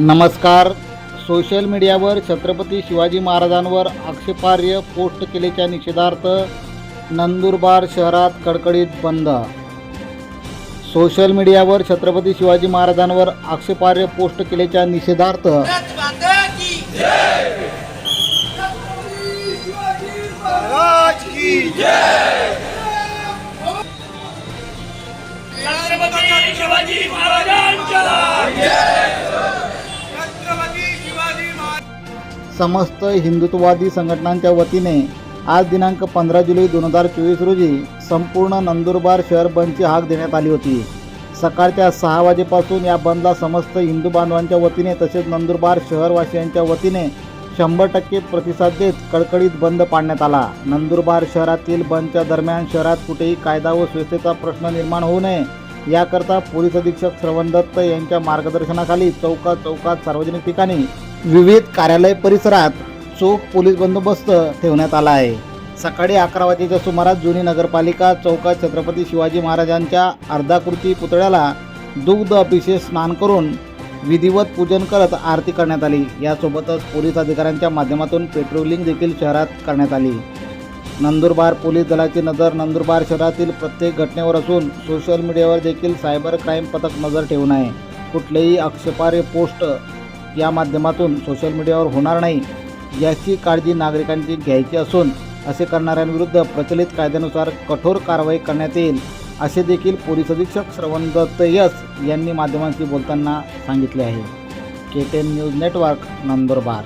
नमस्कार. सोशल मीडियावर छत्रपती शिवाजी महाराजांवर आक्षेपार्ह पोस्ट केल्याच्या निषेधार्थ नंदुरबार शहरात कडकडीत बंद. सोशल मीडियावर छत्रपती शिवाजी महाराजांवर आक्षेपार्ह पोस्ट केल्याच्या निषेधार्थ छत्रपती शिवाजी महाराजांच्या समस्त हिंदुत्ववादी संघटनांच्या वतीने आज दिनांक पंधरा जुलै दोन हजार चोवीस रोजी संपूर्ण नंदुरबार शहर बंदची हाक देण्यात आली होती. सकाळच्या सहा वाजेपासून या बंदला समस्त हिंदू बांधवांच्या वतीने तसेच नंदुरबार शहरवासियांच्या वतीने शंभर टक्के प्रतिसाद देत कडकडीत बंद पाडण्यात आला. नंदुरबार शहरातील बंदच्या दरम्यान शहरात कुठेही कायदा व सुव्यवस्थेचा प्रश्न निर्माण होऊ नये याकरता पोलीस अधीक्षक श्रवण दत्त यांच्या मार्गदर्शनाखाली चौकात चौकात सार्वजनिक ठिकाणी विविध कार्यालय परिसरात चोख पोलीस बंदोबस्त ठेवण्यात आला आहे. सकाळी अकरा वाजेच्या सुमारास जुनी नगरपालिका चौकात छत्रपती शिवाजी महाराजांच्या अर्धाकृती पुतळ्याला दुग्ध अभिषेक स्नान करून विधिवत पूजन करत आरती करण्यात आली. यासोबतच पोलीस अधिकाऱ्यांच्या माध्यमातून पेट्रोलिंग देखील शहरात करण्यात आली. नंदुरबार पोलीस दलाची नजर नंदुरबार शहरातील प्रत्येक घटनेवर असून सोशल मीडियावर देखील सायबर क्राईम पथक नजर ठेवून आहे. कुठलेही आक्षेपार्ह पोस्ट या माध्यमातून सोशल मीडियावर होणार नाही. याची काळजी नागरिकांची घ्यायची असून असे करणाऱ्यांविरुद्ध प्रचलित कायद्यानुसार कठोर कारवाई करण्यात येईल असे देखील पोलीस अधीक्षक श्रवण दत्त यस यांनी माध्यमांशी बोलताना सांगितले आहे. K ten news network Nandurbar.